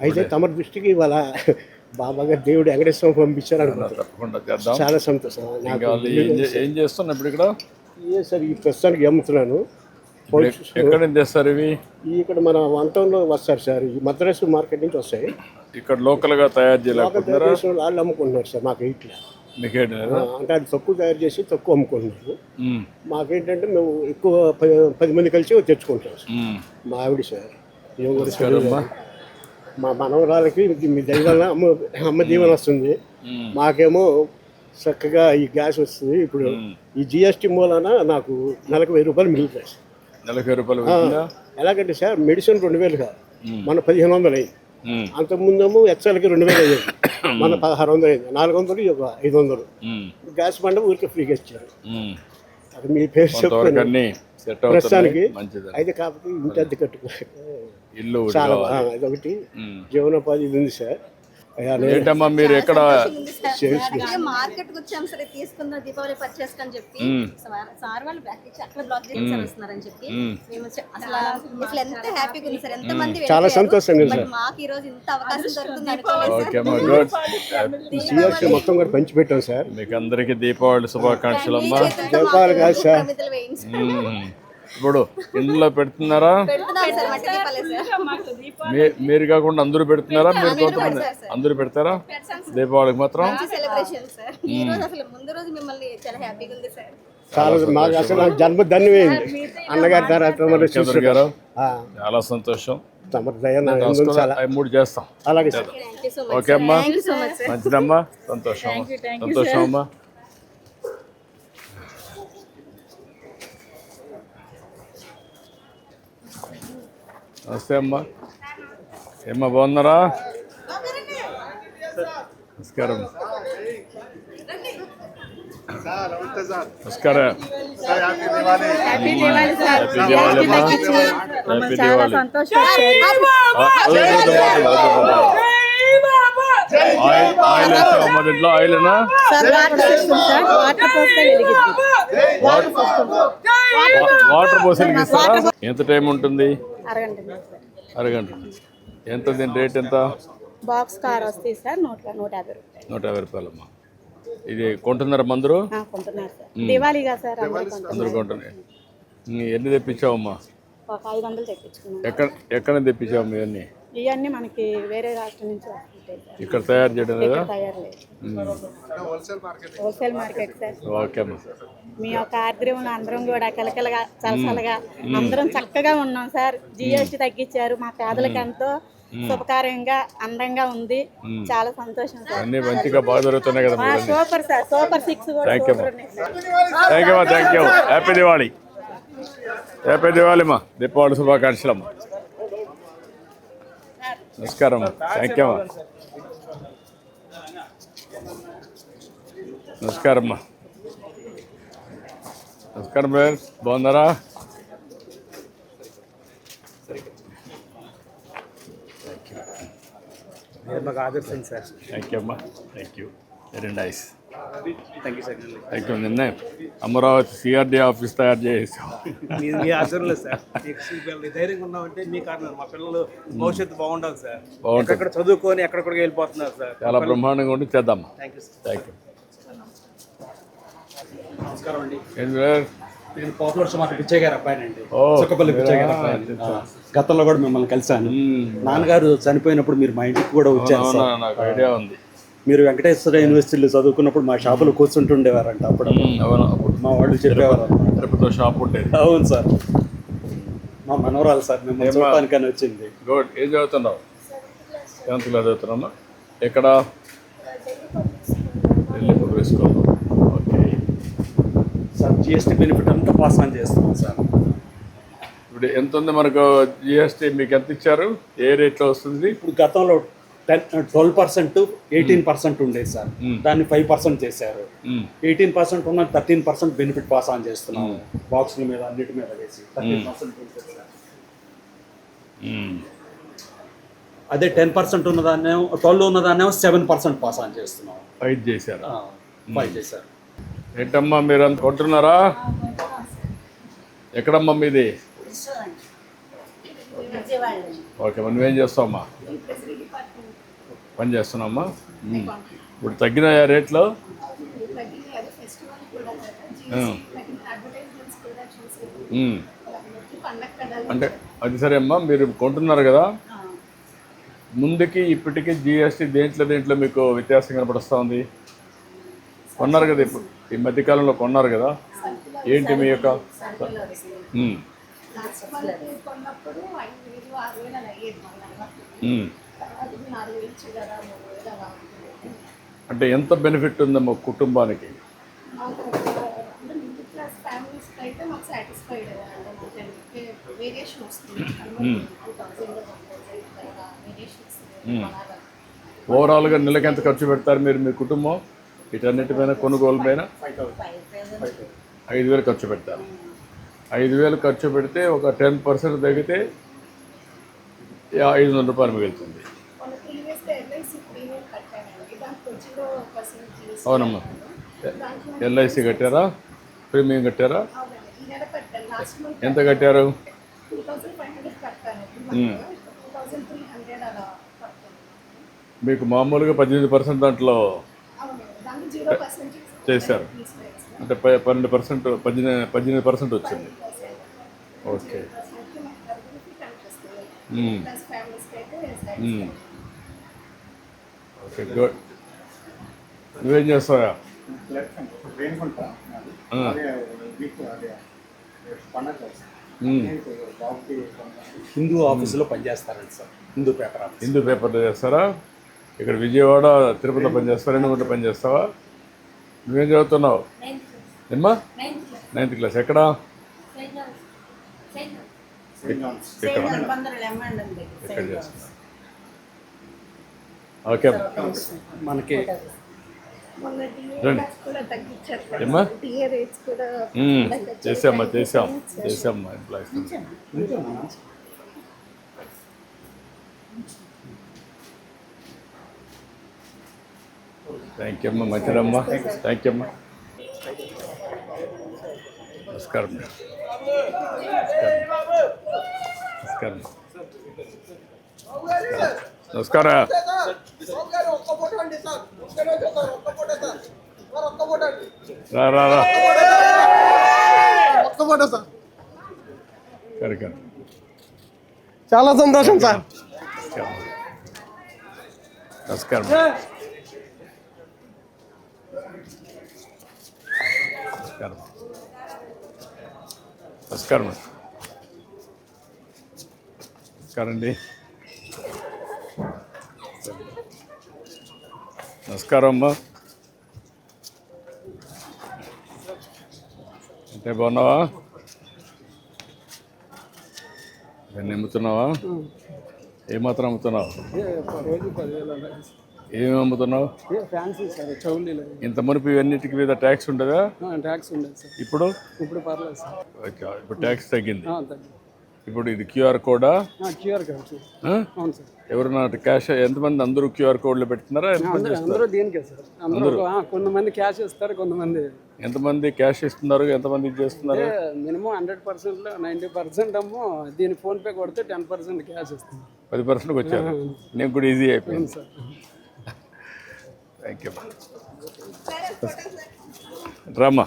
అయితే తమరి దృష్టికి ఇవాళ బాబా గారు దేవుడు వెంకటేశ్వరం పంపించారు అనుకుంటున్నాను. తప్పకుండా చేద్దాం. చాలా సంతోషం. నాకు ఏం చే- ఏం చేస్తున్నా ఇప్పుడు ఇక్కడ? ఏ సార్ ఈ ప్రస్తుతానికి అమ్ముతున్నాను ఎక్కడి నుంచి తెస్తారు ఇవి? ఇక్కడ మన వంటంలో వస్తారు సార్. ఈ మద్రాసు మార్కెట్ నుంచి వస్తాయి. ఇక్కడ లోకల్గా తయారు చేయలేకపోతున్నారా? చేసిన వాళ్ళు అమ్ముకుంటున్నారు సార్ మాకు ఇట్లా. అంటే అది తక్కువ తయారు చేసి తక్కువ అమ్ముకుంటున్నారు. మాకేంటంటే మేము ఎక్కువ పది మంది కలిసి తెచ్చుకుంటాం సార్. మా ఆవిడ సార్. మా మనవరాలకి మీ వల్ల అమ్మ అమ్మ దీవెన వస్తుంది. మాకేమో చక్కగా ఈ గ్యాస్ వస్తుంది. ఇప్పుడు ఈ జిఎస్టీ మూలాన నాకు నెలకు వెయ్యి రూపాయలు మిగులుతాయి. నలభై రూపాయలు ఎలాగంటే సార్ మెడిసిన్ రెండు వేలు కాదు. మన పదిహేను వందలు అయింది. అంతకుముందేమో ఎచ్చలకి రెండు వేలు అయ్యేది మన పదహారు వందలు అయింది. నాలుగు వందలు ఒక ఐదు వందలు. గ్యాస్ బండ ఊరికి ఫ్రీగా ఇచ్చారు. అది మీ పేరు చెప్తాను ప్రస్తుతానికి అయితే కాకపోతే ఇంటి అద్దె కట్టుకో. ఇల్లు ఒకటి చాలా అదొకటి మ్మ్. జీవనోపాధి ఇది ఉంది సార్. అయ్యా, నేను ఏంటమ్మా మీరు ఎక్కడ మార్కెట్కి వచ్చాం సరే తీసుకుందాం దీపావళి పర్చేస్ అని చెప్పి. సార్- సార్ వాళ్ళు బ్యాక్ ఇచ్చి అక్కడ బ్లాక్ చేసి సార్ వస్తున్నారని చెప్పి. మేము చ- అసలు అసలు ఎంత హ్యాపీగా ఉంది సార్. ఎంత మంది చాలా వెళ్ళిపోయారు. సంతోషంగా ఉంది మాకు ఈ రోజు ఇంత అవకాశం దొరుకుతుంది అనుకోలేదు సార్. ఓకే అమ్మా గుడ్. సిఎస్సి మొత్తం కూడా పంచిపెట్టాం సార్. మీకు అందరికీ దీపావళి శుభాకాంక్షలు అమ్మా. దీపావళి కాదు సార్. ప్రమిదలు. ఇప్పుడు ఇందులో పెడుతున్నారా? మీరు కాకుండా అందరూ పెడుతున్నారా? మీరు కొంతమంది అందరూ పెడతారా? దీపావళికి మాత్రం? మంచి సెలబ్రేషన్ సార్. ఈ రోజు అసలు ముందు రోజు మిమ్మల్ని చాలా హ్యాపీగా ఉంది సార్. చాలా మాకు అసలు నాకు జన్మ ధన్యమైంది. అన్నగారి తర్వాత గారు ఆ, చాలా సంతోషం. మూడు చేస్తాం. అలాగే sir. Thank you so much okay అమ్మా. మంచిదమ్మా. సంతోషం. సంతోషం అమ్మా. నమస్తే అమ్మా. ఏమ్మా బాగున్నారా? నమస్కారం. నమస్కారం. హ్యాపీ దివాళీ ఆయిల్ ఆయిల్ మరి ఇంట్లో ఆయిల్నా వాటర్ ఇస్తారా ఎంత టైం ఉంటుంది? అరగంట ఎంత దీని రేట్ ఎంత? బాక్స్ కార్ వస్తాయి సార్ నూట నూట యాభై రూపాయలు. నూట యాభై రూపాయలమ్మా. ఇది కొంటున్నారా సార్. దివాళీగా సార్ అందరూ కొంటున్నాయి. నీ ఎన్ని తెప్పించావమ్మా? ఒక ఐదు వందలు తెప్పించుకున్నాం ఎక్కడ ఎక్కడ తెప్పించావు ఇవన్నీ? ఇవన్నీ మనకి వేరే రాష్ట్రం నుంచి వస్తుంటాయి ఇక్కడ తయారు చేయడం లేదా? తయారు లేదు. Wholesale market sir. ఓకే మీ యొక్క ఆర్ద్రంలో అందరం కూడా కలకలగా చలసలగా అందరం చక్కగా ఉన్నాం సార్. జిఎస్టీ తగ్గించారు. మా పేదలకు ఎంతో శుభకార్యంగా అందంగా ఉంది. చాలా సంతోషం సార్. అన్నీ మంచిగా బాగా జరుగుతున్నాయి కదా super sir. Super six thank you thank you thank you happy Diwali happy Diwali అమ్మా. దీపావళి శుభాకాంక్షలు అమ్మా. నమస్కారం. థ్యాంక్ యూ అమ్మా. నమస్కారం అమ్మా నమస్కారం బ్రదర్ బాగున్నారా? థ్యాంక్ యూ అమ్మా. Thank you very nice thank you నిన్నే అమరావతి సిఆర్డి ఆఫీస్ తయారు చేసాం మీ సార్ ధైర్యంగా ఉన్నామంటే మీ కారణం. మా పిల్లలు భవిష్యత్తు బాగుండాలి సార్ బాగుంటుంది. ఎక్కడ చదువుకొని ఎక్కడికి వెళ్ళిపోతున్నారు సార్ చాలా బ్రహ్మాండంగా ఉండి చేద్దామా thank you sir thank you నమస్కారం అండి. నేను పోతలూరు మాట పిచ్చయ్య గారు అబ్బాయినండి. ఓ, చుక్కపల్లి పిచ్చయ్య గారు మీరా? అబ్బాయి గతంలో కూడా మిమ్మల్ని కలిశాను. నాన్నగారు చనిపోయినప్పుడు మీరు మా ఇంటికి కూడా వచ్చారు ఐడియా ఉంది. మీరు వెంకటేశ్వర యూనివర్సిటీలో చదువుకున్నప్పుడు మా షాపులో కూర్చుంటుండేవారంట అప్పుడు అవును. అప్పుడు మా వాళ్ళు చెప్పేవారు. తిరుపతిలో షాప్ ఉండేది. అవును సార్. మా మనవరాలు సార్ మేము చూడటానికని వచ్చింది. గుడ్. ఏం చదువుతున్నావు? సెవెంత్ క్లాస్ చదువుతున్నామా ఎక్కడ? ఓకే. సార్ జిఎస్టీ బెనిఫిట్ అంతా పాస్ ఆన్ చేస్తున్నాం సార్. ఇప్పుడు ఎంత ఉంది మనకు జిఎస్టీ మీకు ఎంత ఇచ్చారు? ఏ రేట్లో వస్తుంది? ఇప్పుడు గతంలో ten twelve percent eighteen percent ఉండేది సార్. దాన్ని ఫైవ్ పర్సెంట్ చేశారు. ఎయిటీన్ పర్సెంట్ ఉన్న thirteen percent benefit pass on చేస్తున్నాము బాక్సుల మీద అన్నిటి మీద వేసి థర్టీన్ పర్సెంట్ బెనిఫిట్ సార్. మ్మ్. అదే టెన్ పర్సెంట్ ఉన్నదాన్నేమో ట్వెల్వ్ ఉన్నదాన్నేమో సెవెన్ పర్సెంట్ పాస్ ఆన్ చేస్తున్నాం. ఫైట్ చేశారు. ఫైవ్ చేశారు. ఏంటమ్మా మీరు అంత కొంటున్నారా? ఎక్కడమ్మా మీది? ఓకే మరి నువ్వేం చేస్తావమ్మా? పని చేస్తున్నావమ్మా మ్మ్. ఇప్పుడు తగ్గినాయా రేట్లు. అంటే అది సరే అమ్మా మీరు కొంటున్నారు కదా? ముందుకి ఇప్పటికీ జిఎస్టీ దేంట్లో దేంట్లో మీకు వ్యత్యాసం కనపడుస్తూ ఉంది కొన్నారు కదా ఇప్పుడు. ఈ మధ్యకాలంలో కొన్నారు కదా? ఏంటి మీ యొక్క కొన్నప్పుడు అంటే ఎంత బెనిఫిట్ ఉందమ్మా కుటుంబానికి? ఓవరాల్గా నెలకి ఎంత ఖర్చు పెడతారు మీరు మీ కుటుంబం? వీటన్నిటిపైన కొనుగోలు పైన ఐదు వేలు ఖర్చు పెడతారు. ఐదు వేలు ఖర్చు పెడితే ఒక టెన్ పర్సెంట్ తగ్గితే ఐదు వందల రూపాయలు మిగులుతుంది మన ప్రీవియస్గా ఎల్ఐసి ప్రీమియం కట్టానండి దానికి జీరో పర్సెంట్ అవునమ్మా. ఎల్ఐసి కట్టారా? ప్రీమియం కట్టారా? ఎంత కట్టారు? మీకు మామూలుగా పద్దెనిమిది పర్సెంట్ దాంట్లో చేశారు. అంటే పన్నెండు పర్సెంట్ పద్దెనిమిది పద్దెనిమిది పర్సెంట్ వచ్చింది. ఓకే. Okay good. నువ్వేం చేస్తావా. హిందూ ఆఫీసులో పనిచేస్తారండి sir. Hindu paper office. Hindu పేపర్లో చేస్తారా? ఇక్కడ విజయవాడ తిరుపతిలో పనిచేస్తావా రెండు పనిచేస్తావా? నువ్వేం చదువుతున్నావు? ఏమ్మా నైన్త్ క్లాస్. ఎక్కడ? ఇక్కడ చేస్తున్నా ఓకే. అమ్మా. మనకి ఏమ్మా. చేసామ్మా చేసాం చేసామ్మా ఎంప్లాయీస్ థ్యాంక్ యూ అమ్మా మంచిదమ్మా. థ్యాంక్ యూ అమ్మా. నమస్కారం నమస్కారం. నమస్కారం. రా రా రా. చాలా సంతోషం సార్. నమస్కారం. నమస్కారం. నమస్కారం. నమస్కారం అండి. నమస్కారం అమ్మా. అంటే బాగున్నావా? ఇవన్నీ అమ్ముతున్నావా ఏమాత్రం అమ్ముతున్నావు ఏమి అమ్ముతున్నావు ఫ్యాన్సీ సార్ చౌలీలు ఇంత మునుపు ఇవన్నిటికి మీద ట్యాక్స్ ఉండదా? ట్యాక్స్ ఉండేది సార్. ఇప్పుడు? ఇప్పుడు పర్లేదు సార్. ఓకే, ఇప్పుడు ట్యాక్స్ తగ్గింది. తగ్గి ఇప్పుడు ఇది క్యూఆర్ కోడా? క్యూఆర్ ఆ? అవును సార్ క్యాష్ ఎంతమంది అందరూ క్యూఆర్ కోడ్లు పెడుతున్నారా అందరూ దీనికే సార్ అందరూ కొంతమంది క్యాష్ ఇస్తారు కొంతమంది ఎంతమంది క్యాష్ ఇస్తున్నారు ఎంతమంది చేస్తున్నారు? మినిమం హండ్రెడ్ పర్సెంట్లో నైంటీ పర్సెంట్ అమ్మో దీని ఫోన్పే కొడితే టెన్ పర్సెంట్ క్యాష్ ఇస్తుంది పది పర్సెంట్కి వచ్చారు. నేను కూడా ఈజీ అయిపోయింది. సార్ థ్యాంక్ యూ రామ్మా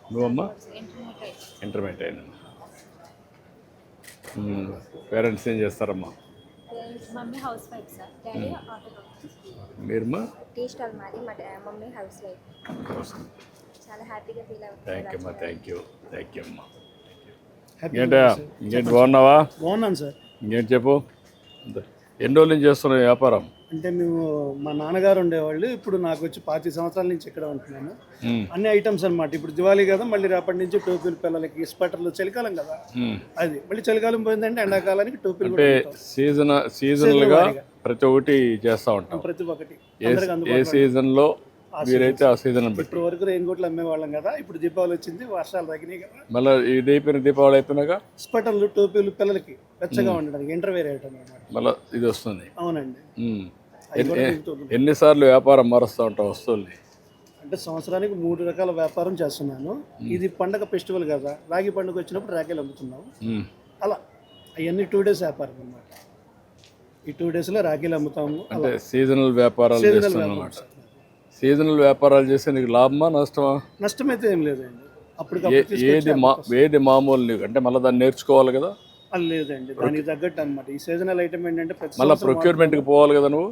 నువ్వమ్మా? ఇంటర్మీడియట్. అయినా. పేరెంట్స్ ఏం చేస్తారమ్మా? Mummy house wife sir. Daddy auto మీరమ్మా? Tea stall మాది మా డా- మమ్మీ హౌస్ వైఫ్. చాలా హ్యాపీగా ఫీల్ అవుతుంది థ్యాంక్ యూ అమ్మా థ్యాంక్ యూ థ్యాంక్ యూ అమ్మా. ఇంకేంటా ఇంకేంటి బాగున్నావా? బాగున్నాను సార్ ఇంకేంటి చెప్పు. ఎన్ని రోజుల నుంచి చేస్తున్నావు వ్యాపారం? అంటే మేము మా నాన్నగారు ఉండేవాళ్ళు. ఇప్పుడు నాకు వచ్చి పాతి సంవత్సరాల నుంచి ఇక్కడ ఉంటున్నాను. అన్ని ఐటమ్స్ అన్నమాట. ఇప్పుడు దివాళీ కదా మళ్ళీ రేపటి నుంచి టోపీలు పిల్లలకి స్వెటర్లు చలికాలం కదా. అది. మళ్ళీ చలికాలం పోయిందంటే ఎండాకాలానికి టోపీలు. సీజన్ సీజనల్గా ప్రతి ఒక్కటి చేస్తూ ఉంటాం. ప్రతి ఒక్కటి. ఏ అందుబాటులో సీజన్లో మీరైతే ఆ సీజన్ ఇప్పుడు వరకు రెయిన్ కోట్లు అమ్మేవాళ్ళం కదా ఇప్పుడు దీపావళి వచ్చింది వర్షాలు తగ్గినాయి కదా. మళ్ళీ ఇది అయిపోయిన దీపావళి అయిపోయినాక? స్వెటర్లు టోపీలు పిల్లలకి వెచ్చగా ఉండడానికి ఇంటర్వేర్ అన్నమాట. మళ్ళీ ఇది వస్తుంది. అవునండి. ఎన్నిసార్లు వ్యాపారం మారుస్తూ ఉంటాం వస్తువుల్ని? అంటే సంవత్సరానికి మూడు రకాల వ్యాపారం చేస్తున్నాను. ఇది పండగ ఫెస్టివల్ కదా రాగి పండుగ వచ్చినప్పుడు రాఖీలు అమ్ముతున్నాము మ్మ్. అలా అవన్నీ టూ డేస్ వ్యాపారం అన్నమాట. ఈ టూ డేస్లో రాఖీలు అమ్ముతాము అంటే సీజనల్ వ్యాపారాలు చేస్తున్నాం అనమాట సీజనల్ వ్యాపారాలు చేస్తే నీకు లాభమా నష్టమా? నష్టమైతే ఏం లేదండి. అప్పుడు ఏది మా ఏది మామూలు నీకు? అంటే మళ్ళీ దాన్ని నేర్చుకోవాలి కదా? లేదండి దానికి తగ్గట్టు అనమాట ఈ సీజనల్ ఐటమ్ ఏంటంటే మళ్ళీ ప్రొక్యూర్మెంట్కి పోవాలి కదా నువ్వు?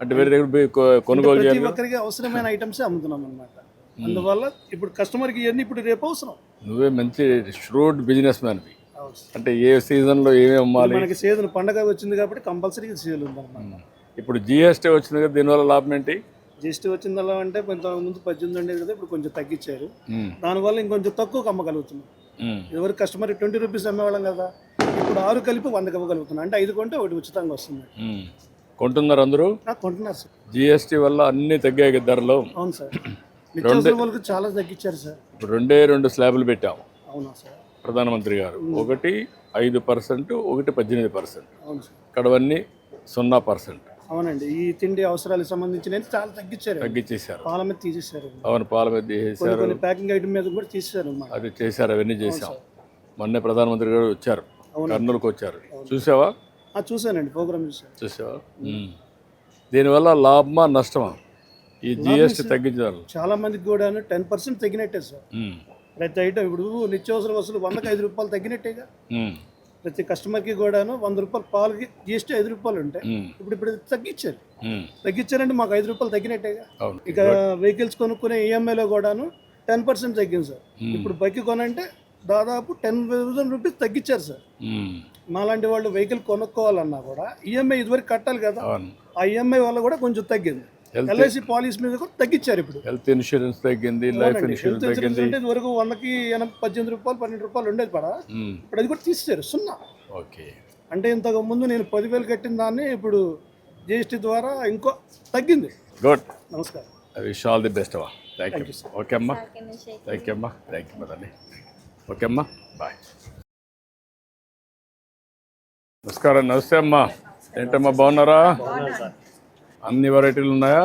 అంటే వేరే దగ్గర కొనుగోలు ప్రతి? ఒక్కరికి అవసరమైన ఐటమ్స్ అమ్ముతున్నాం అనమాట అందువల్ల ఇప్పుడు కస్టమర్కి ఇవన్నీ ఇప్పుడు రేపు అవసరం. నువ్వే మంచి ష్రూడ్ బిజినెస్ మ్యాన్వి అవసరం. అంటే ఏ సీజన్లో ఏమేమి అమ్మాలి? మనకి సీజన్ పండగ వచ్చింది కాబట్టి కంపల్సరీ సేల్ ఉందన్నమాట ఇప్పుడు జిఎస్టీ వచ్చింది కదా దీనివల్ల లాభం ఏంటి? జిఎస్టీ వచ్చిందల్లా అంటే కొంత ముందు పద్దెనిమిది ఉండేది కదా ఇప్పుడు కొంచెం తగ్గించారు. మ్మ్. దానివల్ల ఇంకొంచెం తక్కువ అమ్మగలుగుతున్నాం మ్మ్. ఎవరు కస్టమర్ ట్వంటీ రూపీస్ అమ్మేవాళ్ళం కదా ఇప్పుడు ఆరు కలిపి వందకి ఇవ్వగలుగుతున్నాం. అంటే ఐదు కొంటే ఒకటి ఉచితంగా వస్తుంది. కొంటున్నారు అందరూ? కొంటున్నారు సార్ జిఎస్టీ వల్ల అన్ని తగ్గాయి ధరలు? అవును సార్ చాలా తగ్గించారు సార్ ఇప్పుడు రెండే రెండు స్లాబ్లు పెట్టాము. అవునా సార్ ప్రధానమంత్రి గారు. ఒకటి ఐదు పర్సెంట్ ఒకటి పద్దెనిమిది పర్సెంట్. అవును సార్ సున్నా పర్సెంట్. అవునండి. ఈ తిండి అవసరాలకు సంబంధించిన చాలా తగ్గించారు. తగ్గించేశారు. పాల మీద తీసేశారు. అవును పాల మీద కొన్ని ప్యాకింగ్ ఐటమ్ మీద కూడా తీసేశారు అది చేశారు అవన్నీ చేశాం. మొన్నే ప్రధానమంత్రి గారు వచ్చారు. కర్నూలుకు వచ్చారు. చూసావా? ఆ, చూశానండి ప్రోగ్రామ్ చూశాను. చూసావా. దీనివల్ల లాభమా నష్టమా? ఈ జిఎస్టీ తగ్గించారు చాలా మందికి కూడా టెన్ పర్సెంట్ తగ్గినట్టే సార్. ప్రతి ఐటమ్ ఇప్పుడు నిత్యావసర వసూలు వందకి ఐదు రూపాయలు తగ్గినట్టేగా. ప్రతి కస్టమర్కి కూడాను వంద రూపాయలు పాలకి జిఎస్టీ ఐదు రూపాయలు ఉంటాయి. ఇప్పుడు ఇప్పుడు తగ్గించారు. తగ్గించారంటే మాకు ఐదు రూపాయలు తగ్గినట్టేగా. ఇక వెహికల్స్ కొనుక్కునే ఈఎంఐలో కూడాను టెన్ పర్సెంట్ తగ్గింది సార్. ఇప్పుడు బైక్ కొనంటే దాదాపు టెన్ థౌసండ్ రూపీస్ తగ్గించారు సార్. మాలాంటి వాళ్ళు వెహికల్ కొనుక్కోవాలన్నా కూడా ఈఎంఐ ఇదివరకు కట్టాలి కదా. అవును. ఆ ఈఎంఐ వల్ల కూడా కొంచెం తగ్గింది. ఎల్ఐసి పాలసీ మీద కూడా తగ్గించారు ఇప్పుడు. హెల్త్ ఇన్సూరెన్స్ తగ్గింది లైఫ్. ఇన్సూరెన్స్ తగ్గింది. అంటే ఇదివరకు వందకి ఎనభై పద్దెనిమిది రూపాయలు పన్నెండు రూపాయలు ఉండేది పడ. ఇప్పుడు అది కూడా తీసేశారు సున్నా. ఓకే. అంటే ఇంతకు ముందు నేను పదివేలు కట్టిన దాన్ని ఇప్పుడు జిఎస్టీ ద్వారా ఇంకో తగ్గింది. గుడ్ నమస్కారం. I wish all the best అమ్మా. థ్యాంక్ యూ ఓకే అమ్మా థ్యాంక్ యూ అమ్మా. థ్యాంక్ యూ మదండి ఓకే అమ్మా. బాయ్. నమస్కారం నమస్తే అమ్మా. ఏంటమ్మా బాగున్నారా? అన్ని వెరైటీలు ఉన్నాయా.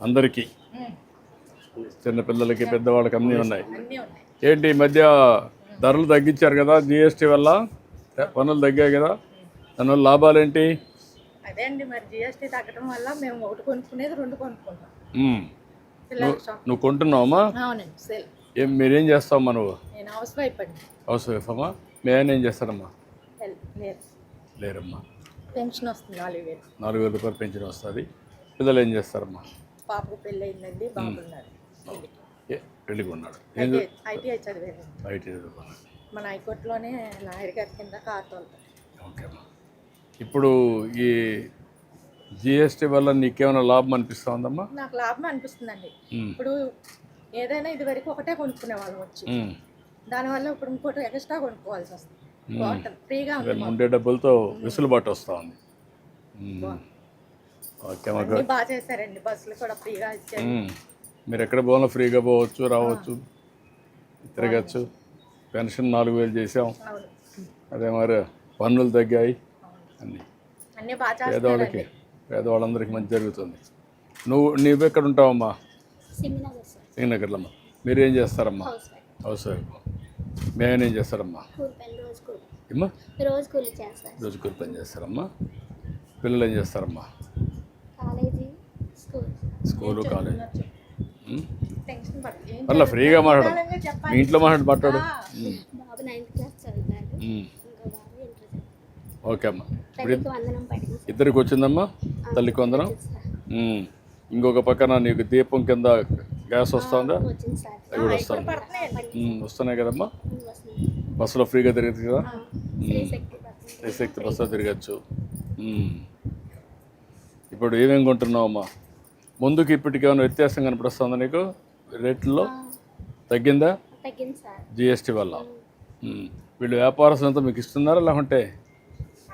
అందరికీ. చిన్నపిల్లలకి పెద్దవాళ్ళకి అన్నీ ఉన్నాయి. ఏంటి ఈ మధ్య ధరలు తగ్గించారు కదా జిఎస్టీ వల్ల? పనులు తగ్గాయి కదా? దానివల్ల లాభాలేంటి? అదే అండి మరి జిఎస్టీ తగ్గడం వల్ల మేము ఒకటి కొనుక్కునేది రెండు కొనుక్కుంటాం. నువ్వు కొంటున్నావమ్మా? ఏం మీరేం చేస్తావమ్మా నువ్వు? నేను హౌస్ వైఫ్ అండి. హౌస్ వైఫ్ అమ్మా మీ ఆయన ఏం చేస్తారమ్మా లేరమ్మా. పెన్షన్ వస్తుంది నాలుగు వేలు. నాలుగు వేల రూపాయలు పెన్షన్ వస్తుంది. పిల్లలు ఏం చేస్తారమ్మా? పాపకు పెళ్ళి అయిందండి పెళ్ళికి ఉన్నాడు. ఐటీఐ చదువుకున్నాడు మన హైకోర్టులోనే లాయర్ గారి కింద కార్ ఓకే అమ్మా. ఇప్పుడు ఈ జిఎస్టీ వల్ల నీకేమైనా లాభం అనిపిస్తా ఉందమ్మా నాకు లాభం అనిపిస్తుందండి. ఉమ్. ఇప్పుడు ఏదైనా ఇది వరకు ఒకటే కొనుక్కునే వాళ్ళం వచ్చి. దానివల్ల ఇప్పుడు ఇంకోటి ఎక్స్ట్రా కొనుక్కోవాల్సి వస్తుంది. బాగుంటుంది. ఫ్రీగా ఉంది ఉండే డబ్బులతో వెసులుబాటు వస్తూ ఉంది. ఓకే మాకు బాగా చేశారండి. బస్సులు కూడా ఫ్రీగా ఇచ్చారు. మీరు ఎక్కడ పోవాలో ఫ్రీగా పోవచ్చు రావచ్చు తిరగచ్చు. పెన్షన్ నాలుగు వేలు చేసాం. అదే మరి పన్నులు తగ్గాయి. అన్నీ. అన్ని బాగా పేదవాళ్ళకి చేస్తున్నారండి పేదవాళ్ళందరికీ మంచి జరుగుతుంది. నువ్వు నువ్వు ఎక్కడ ఉంటావమ్మా సింగనగర్ సార్. శ్రీనగర్లో అమ్మా మీరేం చేస్తారమ్మా? House wife. మేమేం చేస్తారమ్మా? కూలి పని రోజు కూలి. ఏమ్మా? రోజు పని చేస్తారమ్మా. పిల్లలు ఏం చేస్తారమ్మా? College school. School college. ఏం పర్లే ఫ్రీగా మాట్లాడు. మీ ఇంట్లో మాట్లాడు మాట్లాడు ఉమ్. బాబు నైన్త్ క్లాస్ చదువుతాడు ఉమ్. ఇంకో బాబు ఇంటర్ చదువుతాడు ఓకే అమ్మా. ఇద్దరికి వచ్చిందమ్మా? సార్. ఉమ్. ఇంకొక పక్కన నీకు దీపం కింద గ్యాస్ వస్తుందా? అవి కూడా ఉమ్, వస్తున్నాయి కదమ్మా? బస్సులో ఫ్రీగా తిరగచ్చు కదా? స్త్రీ శక్తి పథకం. శక్తి బస్సులో తిరగచ్చు. ఇప్పుడు ఏమేమి కొంటున్నావమ్మా ముందుకు ఇప్పటికి ఏమైనా వ్యత్యాసం కనపడుస్తుందా నీకు? రేట్లలో తగ్గిందా? జిఎస్టీ వల్ల. వీళ్ళు వ్యాపారస్తులంతా మీకు ఇస్తున్నారా లేకుంటే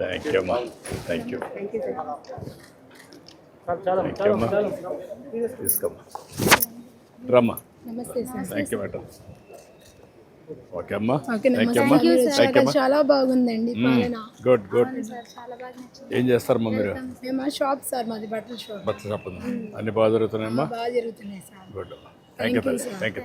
థ్యాంక్ యూ అమ్మా థ్యాంక్ యూ థ్యాంక్ యూ అమ్మా తీసుకోమ్మా. రమ్మా. నమస్తే sir. Thank you madam okay అమ్మా. ఓకే థ్యాంక్ యూ అమ్మా. థ్యాంక్ యూ అమ్మా. చాలా బాగుందండి గుడ్ గుడ్ బాగా నచ్చింది. ఏం చేస్తారమ్మా మీరు? మేము షాప్ సార్ మాది బట్టల షాప్. బట్టల షాప్ అన్ని బాగా జరుగుతున్నాయమ్మా? బాగా జరుగుతున్నాయి sir. Good thank you thank you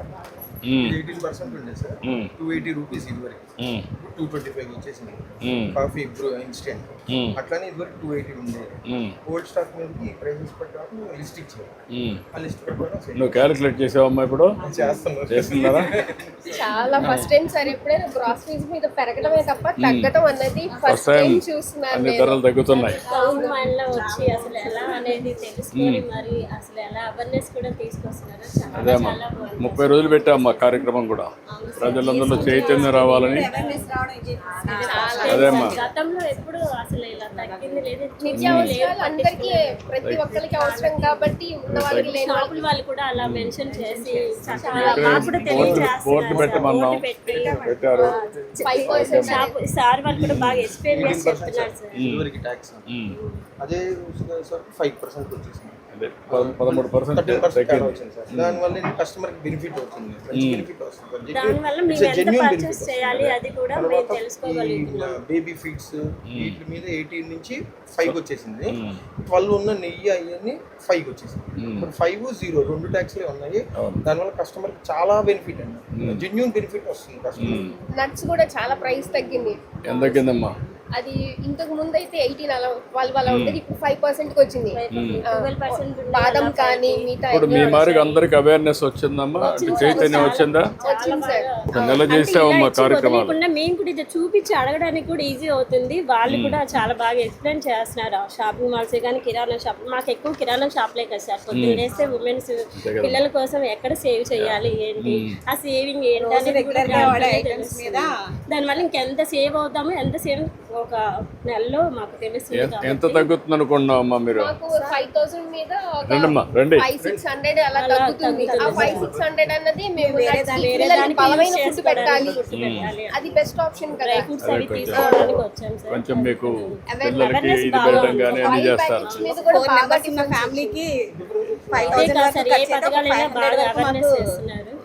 eighteen percent ఉండే సార్. టూ ఎయిటీ రూపీస్ ఇదివరకు. మ్, టూ ట్వంటీ ఫైవ్ వచ్చేసింది కాఫీ బ్రూ ఇన్స్టెంట్. అట్లానే ఇదివరకు టూ ఎయిటీ ఉండేది ఓల్డ్ స్టాక్ మీదకి ప్రైజెస్ ప్రకారం లిస్ట్ ఇచ్చారు. ఆ లిస్ట్ ప్రకారం నువ్వు క్యాలిక్యులేట్ చేసావమ్మా ఇప్పుడు? చేస్తున్నారు చేస్తున్నారా? చాలా ఫస్ట్ టైం సార్ ఎప్పుడైనా గ్రాసరీస్ మీద పెరగడమే తప్ప తగ్గడం అన్నది ఫస్ట్ టైం చూస్తున్నాను అన్ని నేను. ధరలు తగ్గుతున్నాయి. టౌన్ వచ్చి అసలు ఎలా అనేది తెలుసుకొని మరి అసలు ఎలా అవేర్నెస్ కూడా తీసుకొస్తున్నారు చాలా అదే అమ్మా. ముప్పై రోజులు పెట్టామమ్మా కార్యక్రమం కూడా. ప్రజలందరిలో చైతన్యం రావాలని. అదే అమ్మా. గతంలో ఎప్పుడు అసలు అందరికీ ప్రతి ఒక్కరికి అవసరం కాబట్టి ఉన్న వాళ్ళకి లేని వాళ్ళకి షాపుల వాళ్ళు కూడా అలా మెన్షన్ చేసి పెట్టారు. సార్ వాళ్ళు కూడా బాగా ఎక్స్ప్లెయిన్ చేసి చెప్తున్నారు సార్. అదే సార్? ఫైవ్ పర్సెంట్ వచ్చేసింది. పదమూడు పర్సెంట్ దానివల్ల కస్టమర్కి బెనిఫిట్ అవుతుంది. బెనిఫిట్ వస్తుంది. దానివల్ల మేము ఎంత పర్చేస్ చేయాలి అది. కూడా మేము తెలుసుకోగలుగుతున్నాం. బేబీ ఫీడ్స్ వీటి మీద ఎయిటీన్ నుంచి ఫైవ్ వచ్చేసింది. ట్వెల్వ్ ఉన్న నెయ్యి అవన్నీ ఫైవ్ వచ్చేసింది. ఇప్పుడు ఫైవ్ జీరో రెండు ట్యాక్స్లే ఉన్నాయి. దానివల్ల కస్టమర్కి చాలా బెనిఫిట్ అండి. జెన్యున్ బెనిఫిట్ వస్తుంది కస్టమర్ నట్స్ కూడా చాలా ప్రైస్ తగ్గింది. ఎంత తగ్గిందమ్మా? అది ఇంతకు ముందు అయితే ఎయిటీన్ అలా ట్వెల్వ్ అలా ఉండేది ఇప్పుడు ఫైవ్ పర్సెంట్కి వచ్చింది బాదం కానీ మిగతా ఇప్పుడు మీ మారికి అందరికి అవేర్నెస్ వచ్చిందమ్మా? చైతన్యం వచ్చిందా? నెల చేసావమ్మా కార్యక్రమాలు. మేము కూడా ఇది చూపించి అడగడానికి కూడా ఈజీ అవుతుంది. వాళ్ళు కూడా చాలా బాగా ఎక్స్ప్లెయిన్ చేస్తున్నారు. షాపింగ్ మాల్స్ కానీ కిరాణా షాప్ మాకు ఎక్కువ కిరాణా షాప్లే కదా సార్. పొద్దున్న వేస్తే ఉమెన్స్ పిల్లల కోసం ఎక్కడ సేవ్ చేయాలి ఏంటి? ఆ సేవింగ్ ఏంటి. దానివల్ల ఇంకెంత సేవ్ అవుతామో ఎంత సేవ్ ఒక నెలలో మాకు తెలుస్తుంది ఎ- ఎంత తగ్గుతుంది అనుకున్నావమ్మా మీరు? మాకు ఫైవ్ థౌసండ్ మీద రండమ్మా రండి. ఫైవ్ సిక్స్ హండ్రెడ్ అలా తగ్గుతుంది. ఆ ఫైవ్ సిక్స్ హండ్రెడ్ అన్నది మేము వేరే nuts కి దాని- వేరే పిల్లలకి దానికి బలమైన ఫుడ్ పెట్టాలి. అది బెస్ట్ ఆప్షన్ కదా. ఫుడ్స్ అవి తీసుకోవడానికి వచ్చాం సార్ కొంచెం మీకు పిల్లలకి ఇది అన్ని చేస్తారు. ఫ్యామిలీకి బాగా అవేర్నెస్ చేస్తున్నారు.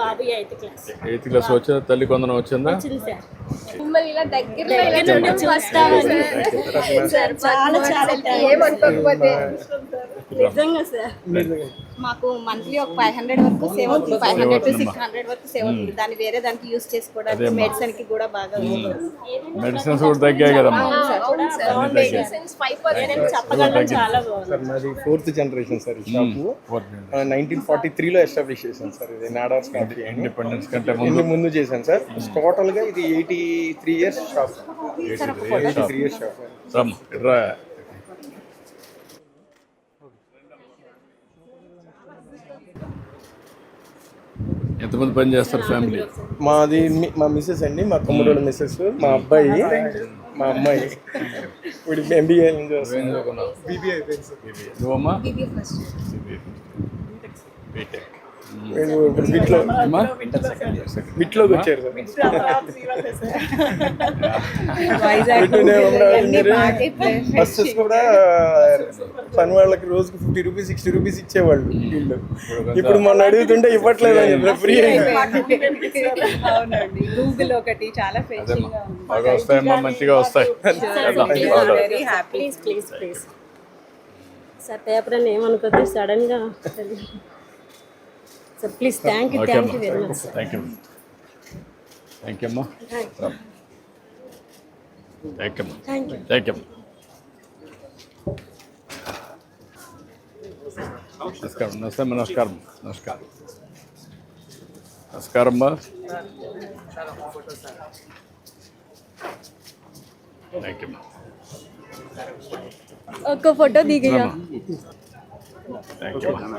బాబు ఎయిత్ క్లాస్. ఎయిత్ క్లాస్ వచ్చిందా? తల్లి కొందరం వచ్చిందా? వచ్చింది సార్. మిమ్మల్ని ఇలా దగ్గర నుండి చూస్తామని చాలా చాలా ఏమనుకోకపోతే? నిజంగా సార్. మాకు మంత్లీ ఒక ఫైవ్ హండ్రెడ్ వరకు సేవ్ అవుతుంది. Five hundred to six hundred వరకు సేవ్ అవుతుంది. దాన్ని వేరే దానికి యూస్ చేసుకోవడానికి మెడిసిన్కి కూడా బాగా మెడిసిన్స్ కూడా తగ్గాయి కదమ్మా. చెప్పగలం. చాలా బాగుంది. Fourth generation sir shop. Nineteen forty త్రీలో ఎస్టాబ్లిష్ చేశాను సార్ ఇది. నాడార్స్ కాఫీ అని ఇండిపెండెన్స్ కంటే ముందు. ముందు ముందు చేశాను సార్. టోటల్గా ఇది eighty three years shop eighty three years shop ఎంతమంది పని చేస్తారు ఫ్యామిలీ? మాది మీ- మా మిస్సెస్ అండి మా తమ్ముడు మిస్సెస్ మా అబ్బాయి మా అమ్మాయి. ఇప్పుడు ఎంబీఏ బీబీఐ నువ్వమ్మా? బీటెక్ ఇప్పుడు బిట్లో బిట్లోకి వచ్చారు. బస్సెస్ కూడా పని వాళ్ళకి రోజుకి ఫిఫ్టీ రూపీస్ సిక్స్టీ రూపీస్ ఇచ్చేవాళ్ళు వీళ్ళు. ఇప్పుడు మొన్న అడుగుతుంటే ఇవ్వట్లేదు అని ఫ్రీ అవునండి. గూగుల్ ఒకటి చాలా అదేమ్మా బాగా వస్తాయమ్మా మంచిగా వస్తాయి. వెళ్దాం. Very happy please please please sir paper అని ఏమనుకోద్దు? సడన్గా. Sir please thank you okay thank అమ్మా you very much sir thank you thank you అమ్మా థ్యాంక్ యూ థ్యాంక్ యూ నమస్కారం నమస్తే అమ్మా, నమస్కారం నమస్కారం నమస్కారం అమ్మా థ్యాంక్ యూ అమ్మా ఒక్క ఫోటో దిగయ్యా థ్యాంక్ యూ అమ్మా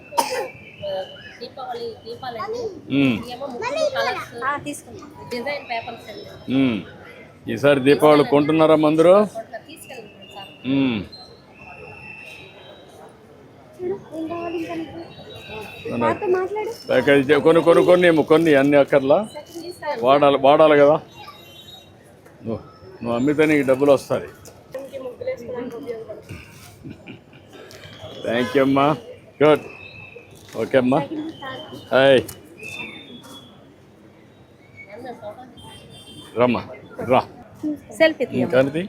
ఈసారి దీపావళి కొంటున్నారా. మాట్లాడు. ప్యాకేజ్ కొన్ని కొన్ని కొన్ని కొన్ని అన్ని అక్కర్లా. వాడాలి వాడాలి కదా. నువ్వు నువ్వు అమ్మితే నీకు డబ్బులు వస్తాయి. థ్యాంక్ యూ అమ్మా. గుడ్ ఓకే అమ్మా హాయ్ రమ్మా రా. సెల్ఫీ ఇంకానిది?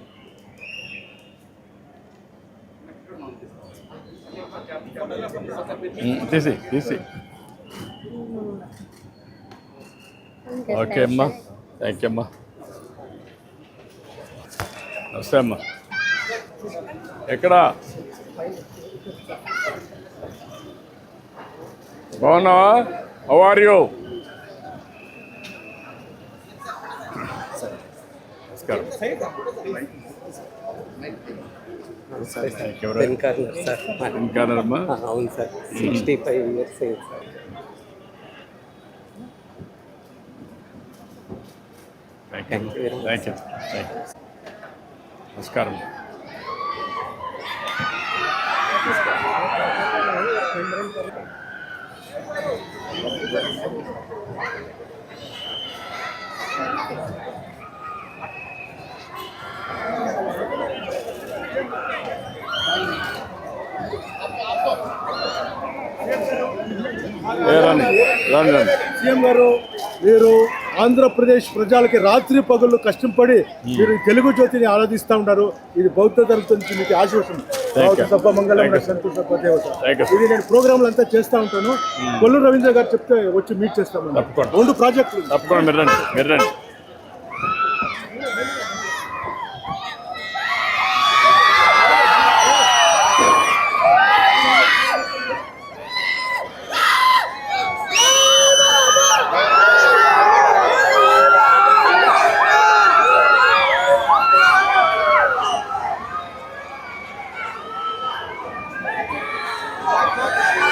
తీసి తీసి. ఓకే అమ్మా థ్యాంక్ యూ అమ్మా నమస్తే అమ్మా. ఎక్కడ? బాగున్నావా? హౌ ఆర్ యూ నమస్కారం. Pen corner sir. Pen corner అమ్మా అవును సార్. సిక్స్టీ ఫైవ్ ఇయర్స్ అయింది సార్. థ్యాంక్ యూ థ్యాంక్ నమస్కారం రండి రండి సీఎం గారు మీరు ఆంధ్రప్రదేశ్ ప్రజలకి రాత్రి పగుళ్ళు కష్టపడి మీరు తెలుగు జ్యోతిని ఆరాధిస్తూ ఉంటారు ఇది బౌద్ధ ధర్మం నుంచి మీకు ఆశీర్వచనం. సభ మంగళం. సంతోష. ఇది నేను ప్రోగ్రాంలు అంతా చేస్తూ ఉంటాను. కొల్లు రవీంద్ర గారు చెప్తే వచ్చి మీట్ తప్పకుండా. రెండు ప్రాజెక్టులు. తప్పకుండా మీరు రండి మీరు రండి. Vai acontecer.